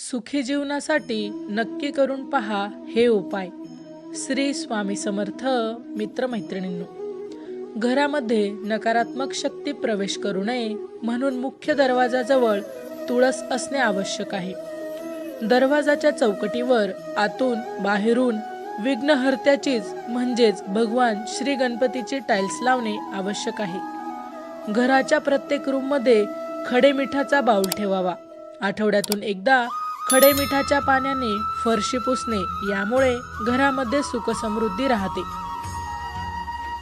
सुखी जीवनासाठी नक्की करून पहा हे उपाय. श्री स्वामी समर्थ मित्रमैत्रिणींनो घरामध्ये नकारात्मक शक्ती प्रवेश करू नये म्हणून मुख्य दरवाजाजवळ तुळस असणे आवश्यक आहे. दरवाजाच्या चौकटीवर आतून बाहेरून विघ्नहर्त्याचीच म्हणजेच भगवान श्री गणपतीची टाईल्स लावणे आवश्यक आहे. घराच्या प्रत्येक रूममध्ये खडे मिठाचा बाऊल ठेवावा. आठवड्यातून एकदा खडे मिठाच्या पाण्याने फरशी पुसणे यामुळे घरामध्ये सुखसमृद्धी राहते.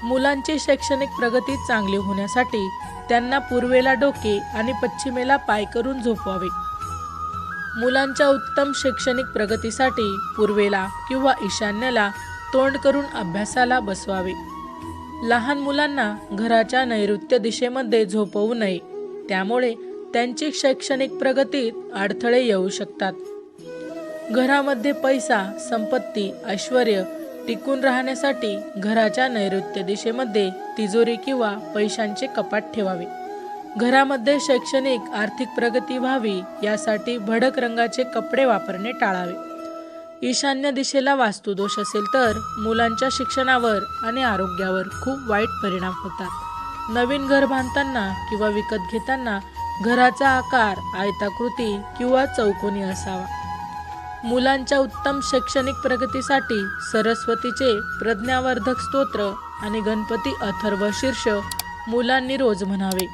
मुलांची शैक्षणिक प्रगती चांगली होण्यासाठी त्यांना पूर्वेला डोके आणि पश्चिमेला पाय करून झोपवावे. मुलांच्या उत्तम शैक्षणिक प्रगतीसाठी पूर्वेला किंवा ईशान्येला तोंड करून अभ्यासाला बसवावे. लहान मुलांना घराच्या नैऋत्य दिशेमध्ये झोपवू नये. त्यामुळे त्यांची शैक्षणिक प्रगतीत अडथळे येऊ शकतात. घरामध्ये पैसा संपत्ती ऐश्वर टिकून राहण्यासाठी घराच्या नैऋत्य दिशेमध्ये तिजोरी किंवा पैशांचे कपाट ठेवावे. घरामध्ये शैक्षणिक आर्थिक प्रगती व्हावी यासाठी भडक रंगाचे कपडे वापरणे टाळावे. ईशान्य दिशेला वास्तुदोष असेल तर मुलांच्या शिक्षणावर आणि आरोग्यावर खूप वाईट परिणाम होतात. नवीन घर बांधताना किंवा विकत घेताना घराचा आकार आयताकृती किंवा चौकोनी असावा. मुलांच्या उत्तम शैक्षणिक प्रगतीसाठी सरस्वतीचे प्रज्ञावर्धक स्तोत्र आणि गणपती अथर्व शीर्ष मुलांनी रोज म्हणावे.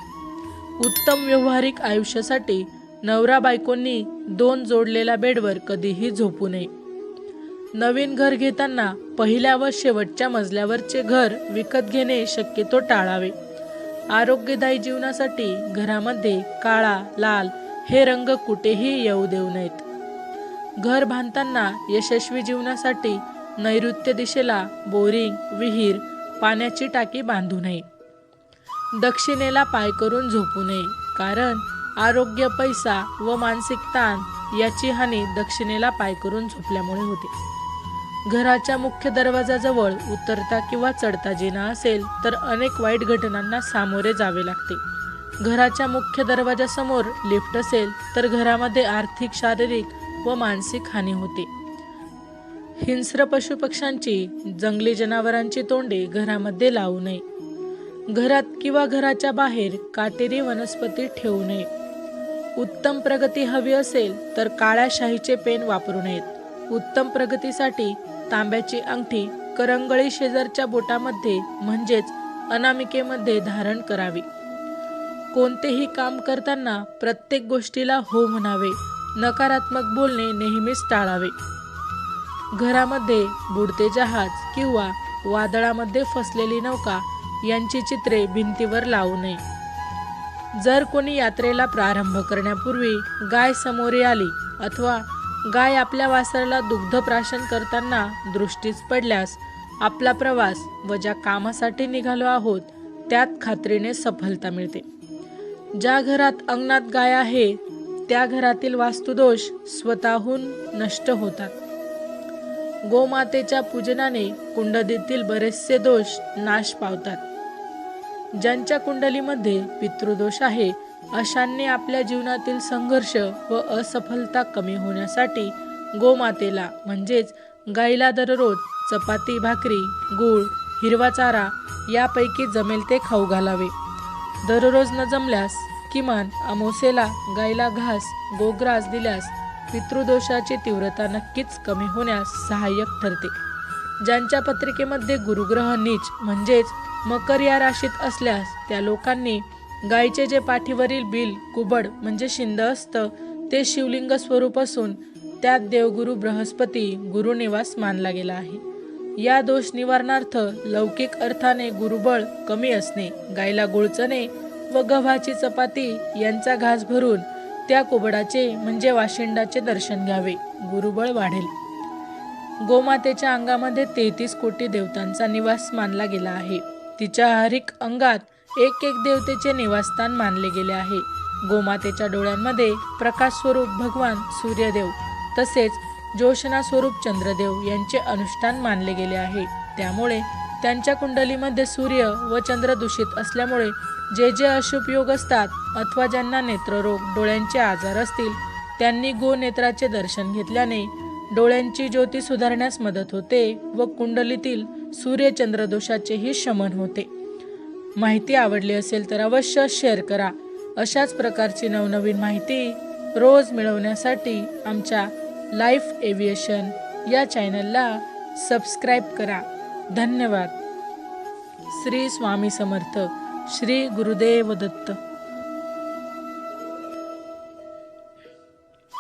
उत्तम व्यवहारिक आयुष्यासाठी नवरा बायकोंनी दोन जोडलेल्या बेडवर कधीही झोपू नये. नवीन घर घेताना पहिल्या व शेवटच्या मजल्यावरचे घर विकत घेणे शक्यतो टाळावे. आरोग्यदायी जीवनासाठी घरामध्ये काळा लाल हे रंग कुठेही येऊ देऊ नयेत. घर बांधताना यशस्वी जीवनासाठी नैऋत्य दिशेला बोरिंग विहीर पाण्याची टाकी बांधू नये. दक्षिणेला पाय करून झोपू नये कारण आरोग्य पैसा व मानसिक ताण याची हानी दक्षिणेला पाय करून झोपल्यामुळे होते. घराच्या मुख्य दरवाजाजवळ उतरता किंवा चढता जिना असेल तर अनेक वाईट घटनांना सामोरे जावे लागते. घराच्या मुख्य दरवाजासमोर लिफ्ट असेल तर घरामध्ये आर्थिक शारीरिक व मानसिक हानी होते. हिंस्र पशुपक्ष्यांची जंगली जनावरांची तोंडे घरामध्ये लावू नये. घरात किंवा घराच्या बाहेर काटेरी वनस्पती ठेवू नये. उत्तम प्रगती हवी असेल तर काळ्या शाहीचे पेन वापरू नयेत. उत्तम प्रगतीसाठी तांब्याची अंगठी करंगळी शेजारच्या बोटामध्ये म्हणजेच अनामिकेमध्ये धारण करावी. कोणतेही काम करताना प्रत्येक गोष्टीला हो म्हणावे. नकारात्मक बोलणे नेहमीच टाळावे. घरामध्ये बुडते जहाज किंवा वादळामध्ये फसलेली नौका यांची चित्रे भिंतीवर लावू नये. जर कोणी यात्रेला प्रारंभ करण्यापूर्वी गाय समोरी आली अथवा गाय आपल्या वासराला दुग्धप्राशन करताना दृष्टीस पडल्यास आपला प्रवास व ज्या कामासाठी निघालो आहोत त्यात खात्रीने सफलता मिळते. ज्या घरात अंगणात गाय आहे त्या घरातील वास्तुदोष स्वतःहून नष्ट होतात. गोमातेच्या पूजनाने कुंडलीतील बरेचसे दोष नाश पावतात. ज्यांच्या कुंडलीमध्ये पितृदोष आहे अशांनी आपल्या जीवनातील संघर्ष व असफलता कमी होण्यासाठी गोमातेला म्हणजेच गाईला दररोज चपाती भाकरी गूळ हिरवा चारा यापैकी जमेल ते खाऊ घालावे. दररोज न जमल्यास किमान अमोसेला गाईला घास गोग्रास दिल्यास पितृदोषाची तीव्रता नक्कीच कमी होण्यास सहाय्यक ठरते. ज्यांच्या पत्रिकेमध्ये गुरुग्रह नीच म्हणजेच मकर या राशीत असल्यास त्या लोकांनी गायीचे जे पाठीवरील बिल कुबड म्हणजे शिंद असतं ते शिवलिंग स्वरूप असून त्यात देवगुरु बृहस्पती गुरुनिवास मानला गेला आहे. या दोष निवारणार्थ लौकिक अर्थाने गुरुबळ कमी असणे गायला गुळचणे व गव्हाची चपाती यांचा घास भरून त्या कुबडाचे म्हणजे वाशिंडाचे दर्शन घ्यावे गुरुबळ वाढेल. गोमातेच्या अंगामध्ये तेहतीस कोटी देवतांचा निवास मानला गेला आहे. तिच्या हरिक अंगात एक एक देवतेचे निवासस्थान मानले गेले आहे. गोमातेच्या डोळ्यांमध्ये प्रकाश स्वरूप भगवान सूर्यदेव तसेच जोशना स्वरूप चंद्रदेव यांचे अनुष्ठान मानले गेले आहे. त्यामुळे त्यांच्या कुंडलीमध्ये सूर्य व चंद्र दूषित असल्यामुळे जे जे अशुभ योग असतात अथवा ज्यांना नेत्ररोग डोळ्यांचे आजार असतील त्यांनी गोनेत्राचे दर्शन घेतल्याने डोळ्यांची ज्योती सुधारण्यास मदत होते व कुंडलीतील सूर्यचंद्र दोषाचेही शमन होते. माहिती आवडली असेल तर अवश्य शेअर करा. अशाच प्रकारची नवनवीन माहिती रोज मिळवण्यासाठी आमच्या लाईफ एव्हिएशन या चॅनलला सबस्क्राईब करा. धन्यवाद. श्री स्वामी समर्थ. श्री गुरुदेव दत्त.